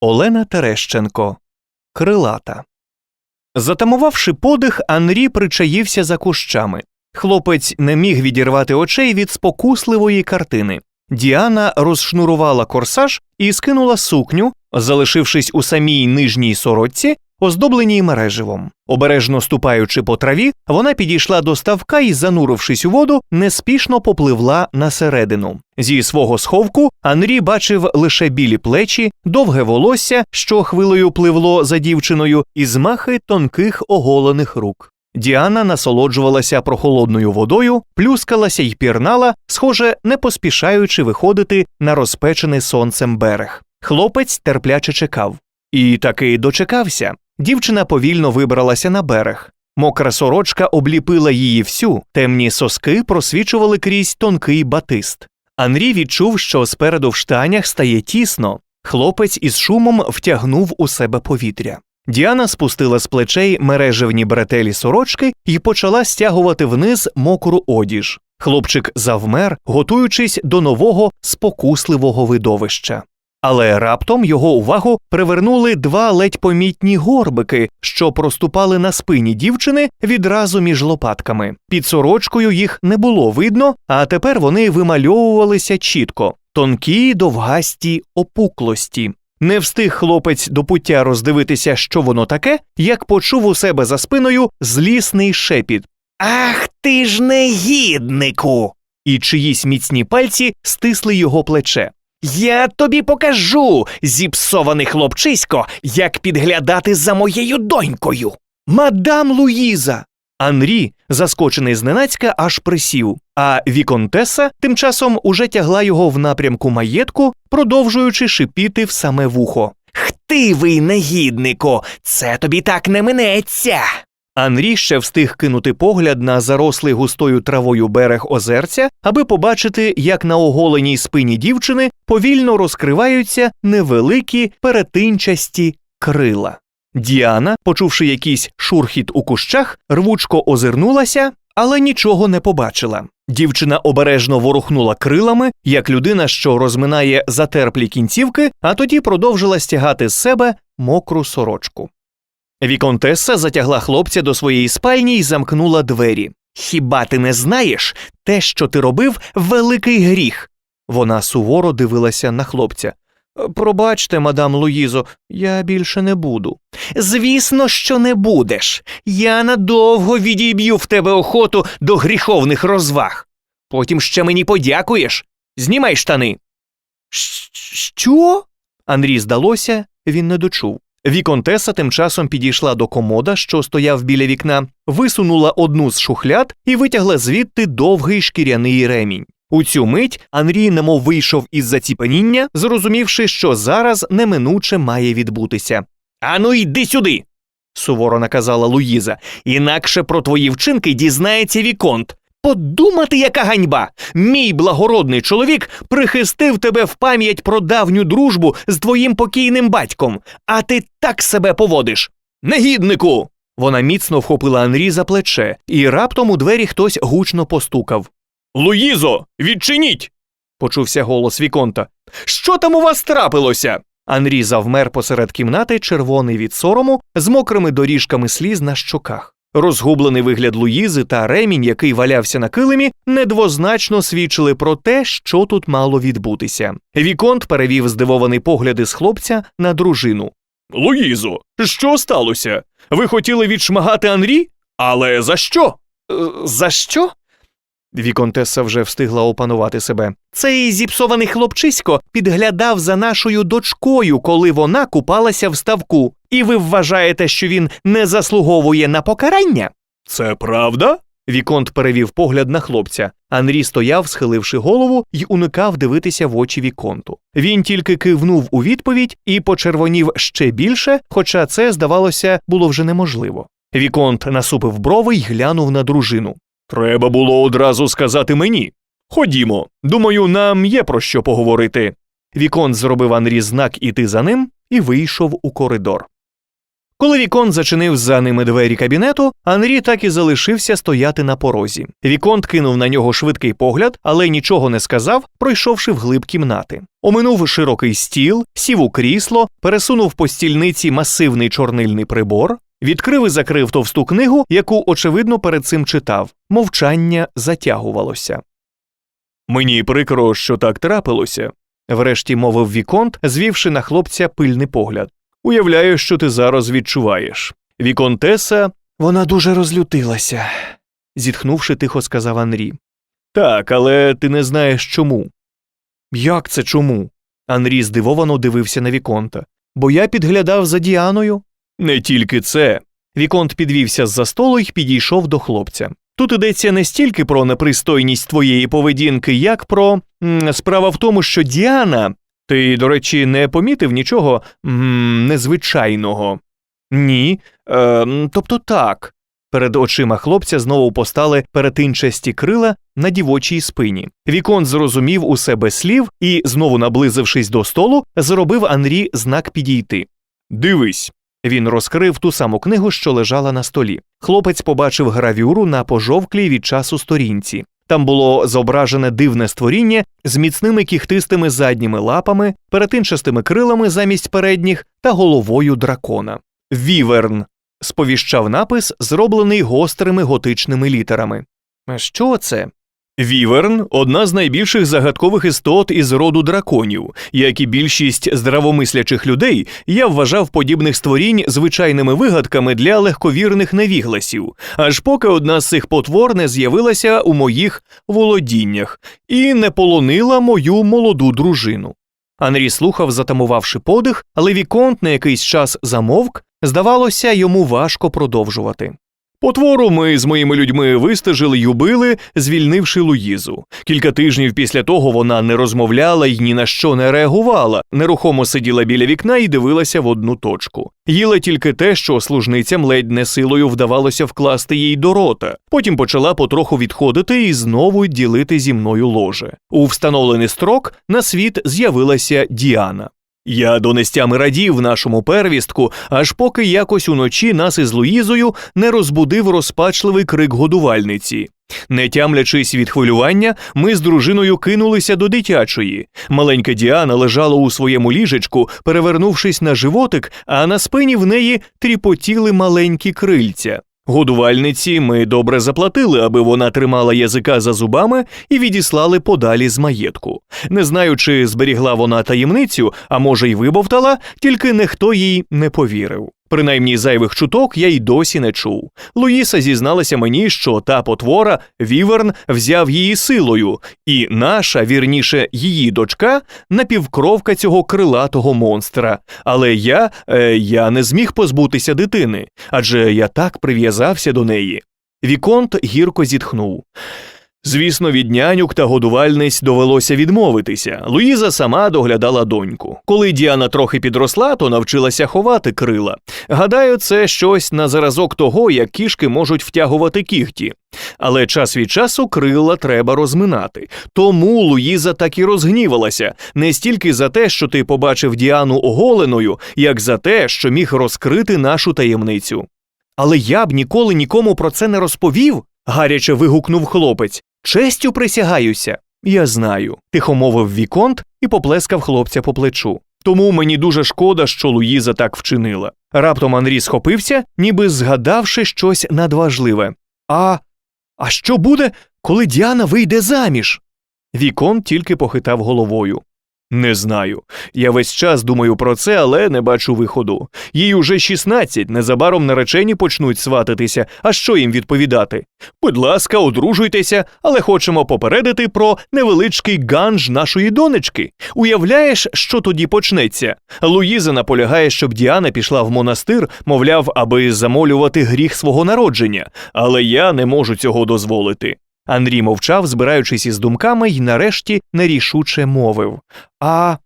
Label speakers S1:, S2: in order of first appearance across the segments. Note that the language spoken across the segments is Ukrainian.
S1: Олена Терещенко. Крилата. Затамувавши подих, Анрі причаївся за кущами. Хлопець не міг відірвати очей від спокусливої картини. Діана розшнурувала корсаж і скинула сукню, залишившись у самій нижній сорочці, оздобленій мереживом. Обережно ступаючи по траві, вона підійшла до ставка і, занурившись у воду, неспішно попливла на середину. Зі свого сховку Анрі бачив лише білі плечі, довге волосся, що хвилею пливло за дівчиною, і змахи тонких оголених рук. Діана насолоджувалася прохолодною водою, плюскалася й пірнала, схоже, не поспішаючи виходити на розпечений сонцем берег. Хлопець терпляче чекав. І таки дочекався. Дівчина повільно вибралася на берег. Мокра сорочка обліпила її всю, темні соски просвічували крізь тонкий батист. Анрі відчув, що спереду в штанях стає тісно. Хлопець із шумом втягнув у себе повітря. Діана спустила з плечей мережевні бретелі сорочки і почала стягувати вниз мокру одіж. Хлопчик завмер, готуючись до нового спокусливого видовища. Але раптом його увагу привернули два ледь помітні горбики, що проступали на спині дівчини відразу між лопатками. Під сорочкою їх не було видно, а тепер вони вимальовувалися чітко тонкі довгасті опуклості. Не встиг хлопець до пуття роздивитися, що воно таке, як почув у себе за спиною злісний шепіт.
S2: Ах ти ж негіднику!
S1: І чиїсь міцні пальці стисли його плече.
S2: Я тобі покажу, зіпсований хлопчисько, як підглядати за моєю донькою.
S1: Мадам Луїза. Анрі, заскочений зненацька, аж присів, а Віконтеса тим часом уже тягла його в напрямку маєтку, продовжуючи шипіти в саме вухо.
S2: Хтивий негіднику, це тобі так не минеться.
S1: Анрі ще встиг кинути погляд на зарослий густою травою берег озерця, аби побачити, як на оголеній спині дівчини повільно розкриваються невеликі перетинчасті крила. Діана, почувши якийсь шурхіт у кущах, рвучко озирнулася, але нічого не побачила. Дівчина обережно ворухнула крилами, як людина, що розминає затерплі кінцівки, а тоді продовжила стягати з себе мокру сорочку. Віконтеса затягла хлопця до своєї спальні і замкнула двері. Хіба ти не знаєш те, що ти робив, великий гріх? Вона суворо дивилася на хлопця. Пробачте, мадам Луїзо, я більше не буду.
S2: Звісно, що не будеш. Я надовго відіб'ю в тебе охоту до гріховних розваг. Потім ще мені подякуєш. Знімай штани.
S1: Що? Андрій здалося, він не дочув. Віконтеса тим часом підійшла до комода, що стояв біля вікна, висунула одну з шухляд і витягла звідти довгий шкіряний ремінь. У цю мить Анрій немов вийшов із заціпаніння, зрозумівши, що зараз неминуче має відбутися.
S2: Ану, йди сюди.
S1: суворо наказала Луїза.
S2: Інакше про твої вчинки дізнається Віконт. Подумати, яка ганьба! Мій благородний чоловік прихистив тебе в пам'ять про давню дружбу з твоїм покійним батьком, а ти так себе поводиш. Негіднику!
S1: Вона міцно вхопила Анрі за плече, і раптом у двері хтось гучно постукав.
S2: Луїзо, відчиніть!
S1: Почувся голос Віконта.
S2: Що там у вас трапилося?
S1: Анрі завмер посеред кімнати, червоний від сорому, з мокрими доріжками сліз на щоках. Розгублений вигляд Луїзи та ремінь, який валявся на килимі, недвозначно свідчили про те, що тут мало відбутися. Віконт перевів здивований погляд із хлопця на дружину.
S2: Луїзо, що сталося? Ви хотіли відшмагати Анрі? Але за що? Е, За що?
S1: Віконтеса вже встигла опанувати себе.
S2: Цей зіпсований хлопчисько підглядав за нашою дочкою, коли вона купалася в ставку. І ви вважаєте, що він не заслуговує на покарання?
S1: Це правда? Віконт перевів погляд на хлопця. Анрі стояв, схиливши голову, й уникав дивитися в очі Віконту. Він тільки кивнув у відповідь і почервонів ще більше, хоча це, здавалося, було вже неможливо. Віконт насупив брови й глянув на дружину. Треба було одразу сказати мені. Ходімо, думаю, нам є про що поговорити. Віконт зробив Анрі знак іти за ним і вийшов у коридор. Коли Віконт зачинив за ними двері кабінету, Анрі так і залишився стояти на порозі. Віконт кинув на нього швидкий погляд, але нічого не сказав, пройшовши вглиб кімнати. Оминув широкий стіл, сів у крісло, пересунув по стільниці масивний чорнильний прибор, відкрив і закрив товсту книгу, яку, очевидно, перед цим читав. Мовчання затягувалося. Мені прикро, що так трапилося, врешті мовив Віконт, звівши на хлопця пильний погляд. Уявляю, що ти зараз відчуваєш. Віконтеса, вона дуже розлютилася, зітхнувши, тихо сказав Анрі. Так, але ти не знаєш чому. Як це чому? Анрі здивовано дивився на Віконта. Бо я підглядав за Діаною. Не тільки це. Віконт підвівся з-за столу і підійшов до хлопця. Тут йдеться не стільки про непристойність твоєї поведінки, як про справа в тому, що Діана. Ти, до речі, не помітив нічого незвичайного? Ні. Е, тобто так. Перед очима хлопця знову постали перетинчасті крила на дівочій спині. Вікон зрозумів усе без слів і, знову наблизившись до столу, зробив Анрі знак підійти. Дивись. Він розкрив ту саму книгу, що лежала на столі. Хлопець побачив гравюру на пожовклій від часу сторінці. Там було зображене дивне створіння з міцними кіхтистими задніми лапами, перетинчастими крилами замість передніх та головою дракона. Віверн. сповіщав напис, зроблений гострими готичними літерами. Що це? Віверн одна з найбільших загадкових істот із роду драконів. Як і більшість здравомислячих людей, я вважав подібних створінь звичайними вигадками для легковірних невігласів, аж поки одна з цих потвор не з'явилася у моїх володіннях і не полонила мою молоду дружину. Анрі слухав, затамувавши подих, але Віконт на якийсь час замовк, здавалося, йому важко продовжувати. Потвору ми з моїми людьми вистежили й убили, звільнивши Луїзу. Кілька тижнів після того вона не розмовляла й ні на що не реагувала, нерухомо сиділа біля вікна і дивилася в одну точку. Їла тільки те, що служницям ледь не силою вдавалося вкласти їй до рота. Потім почала потроху відходити і знову ділити зі мною ложе. У встановлений строк на світ з'явилася Діана. Я донестями радів нашому первістку, аж поки якось уночі нас із Луїзою не розбудив розпачливий крик годувальниці. Не тямлячись від хвилювання, ми з дружиною кинулися до дитячої. Маленька Діана лежала у своєму ліжечку, перевернувшись на животик, а на спині в неї тріпотіли маленькі крильця. Годувальниці ми добре заплатили, аби вона тримала язика за зубами і відіслали подалі з маєтку. Не знаю, чи зберігла вона таємницю, а може й вибовтала, тільки ніхто їй не повірив. Принаймні зайвих чуток я й досі не чув. Луїса зізналася мені, що та потвора Віверн взяв її силою, і наша, вірніше, її дочка напівкровка цього крилатого монстра. Але я, е, я не зміг позбутися дитини, адже я так прив'язався до неї. Віконт гірко зітхнув. Звісно, від нянюк та годувальниць довелося відмовитися. Луїза сама доглядала доньку. Коли Діана трохи підросла, то навчилася ховати крила. Гадаю, це щось на заразок того, як кішки можуть втягувати кігті. Але час від часу крила треба розминати. Тому Луїза так і розгнівалася не стільки за те, що ти побачив Діану оголеною, як за те, що міг розкрити нашу таємницю. Але я б ніколи нікому про це не розповів, гаряче вигукнув хлопець. Честю присягаюся. Я знаю, тихо мовив Віконт і поплескав хлопця по плечу. Тому мені дуже шкода, що Луїза так вчинила. Раптом Анрі схопився, ніби згадавши щось надважливе. А а що буде, коли Діана вийде заміж? Вікон тільки похитав головою. Не знаю. Я весь час думаю про це, але не бачу виходу. Їй уже 16, незабаром наречені почнуть свататися. А що їм відповідати? Будь ласка, одружуйтеся, але хочемо попередити про невеличкий ганж нашої донечки. Уявляєш, що тоді почнеться? Луїза наполягає, щоб Діана пішла в монастир, мовляв, аби замолювати гріх свого народження, але я не можу цього дозволити. Андрій мовчав, збираючись із думками, і нарешті нерішуче мовив. А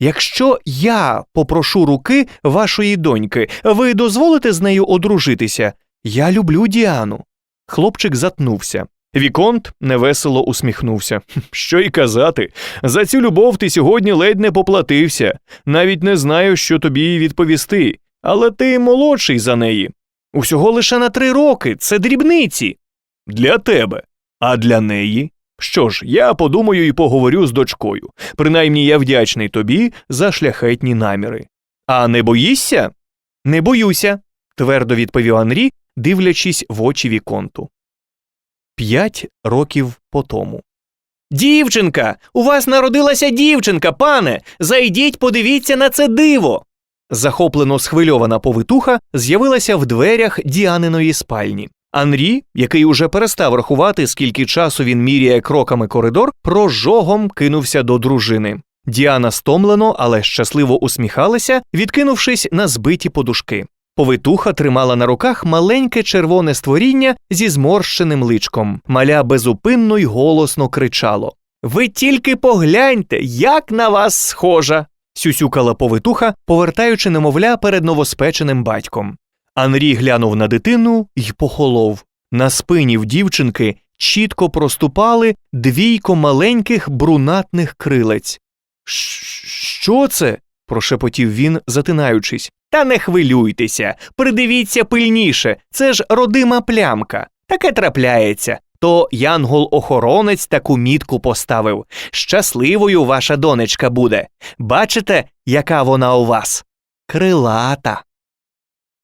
S1: якщо я попрошу руки вашої доньки, ви дозволите з нею одружитися? Я люблю Діану. Хлопчик затнувся. Віконт невесело усміхнувся. Що й казати, за цю любов ти сьогодні ледь не поплатився. Навіть не знаю, що тобі відповісти. Але ти молодший за неї. Усього лише на три роки, це дрібниці. Для тебе. А для неї? Що ж, я подумаю і поговорю з дочкою. Принаймні я вдячний тобі за шляхетні наміри. А не боїшся? Не боюся, твердо відповів Анрі, дивлячись в очі Віконту. П'ять років по тому.
S2: Дівчинка! У вас народилася дівчинка, пане! Зайдіть, подивіться на це диво.
S1: Захоплено схвильована повитуха з'явилася в дверях Діаниної спальні. Анрі, який уже перестав рахувати, скільки часу він міряє кроками коридор, прожогом кинувся до дружини. Діана стомлено, але щасливо усміхалася, відкинувшись на збиті подушки. Повитуха тримала на руках маленьке червоне створіння зі зморщеним личком. Маля безупинно й голосно кричало.
S2: Ви тільки погляньте, як на вас схожа.
S1: Сюсюкала повитуха, повертаючи немовля перед новоспеченим батьком. Анрі глянув на дитину й похолов. На спині в дівчинки чітко проступали двійко маленьких брунатних крилець. Що це? прошепотів він, затинаючись.
S2: Та не хвилюйтеся, придивіться пильніше, це ж родима плямка. Таке трапляється. То янгол-охоронець таку мітку поставив. Щасливою ваша донечка буде. Бачите, яка вона у вас? Крилата.